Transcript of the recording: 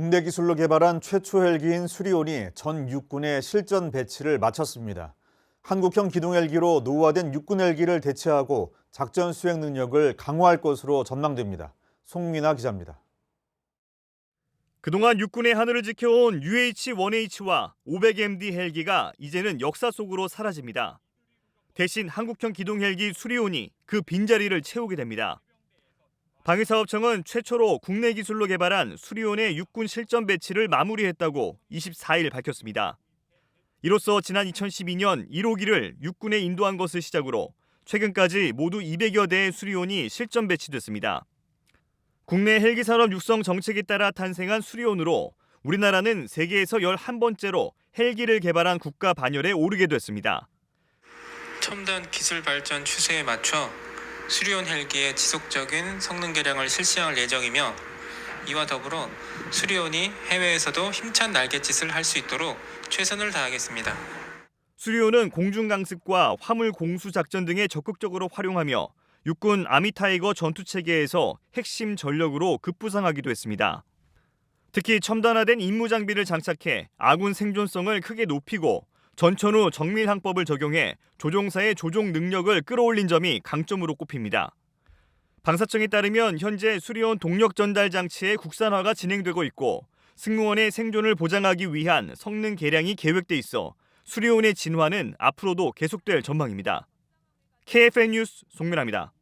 국내 기술로 개발한 최초 헬기인 수리온이 전 육군의 실전 배치를 마쳤습니다. 한국형 기동 헬기로 노후화된 육군 헬기를 대체하고 작전 수행 능력을 강화할 것으로 전망됩니다. 송민아 기자입니다. 그동안 육군의 하늘을 지켜온 UH-1H와 500MD 헬기가 이제는 역사 속으로 사라집니다. 대신 한국형 기동 헬기 수리온이 그 빈자리를 채우게 됩니다. 방위사업청은 최초로 국내 기술로 개발한 수리온의 육군 실전 배치를 마무리했다고 24일 밝혔습니다. 이로써 지난 2012년 1호기를 육군에 인도한 것을 시작으로 최근까지 모두 200여 대의 수리온이 실전 배치됐습니다. 국내 헬기 산업 육성 정책에 따라 탄생한 수리온으로 우리나라는 세계에서 11번째로 헬기를 개발한 국가 반열에 오르게 됐습니다. 첨단 기술 발전 추세에 맞춰 수리온 헬기의 지속적인 성능 개량을 실시할 예정이며 이와 더불어 수리온이 해외에서도 힘찬 날갯짓을 할 수 있도록 최선을 다하겠습니다. 수리온은 공중 강습과 화물 공수 작전 등에 적극적으로 활용하며 육군 아미타이거 전투 체계에서 핵심 전력으로 급부상하기도 했습니다. 특히 첨단화된 임무 장비를 장착해 아군 생존성을 크게 높이고 전천 후 정밀 항법을 적용해 조종사의 조종 능력을 끌어올린 점이 강점으로 꼽힙니다. 방사청에 따르면 현재 수리온 동력 전달 장치의 국산화가 진행되고 있고 승무원의 생존을 보장하기 위한 성능 개량이 계획돼 있어 수리온의 진화는 앞으로도 계속될 전망입니다. KFN 뉴스 송민아입니다.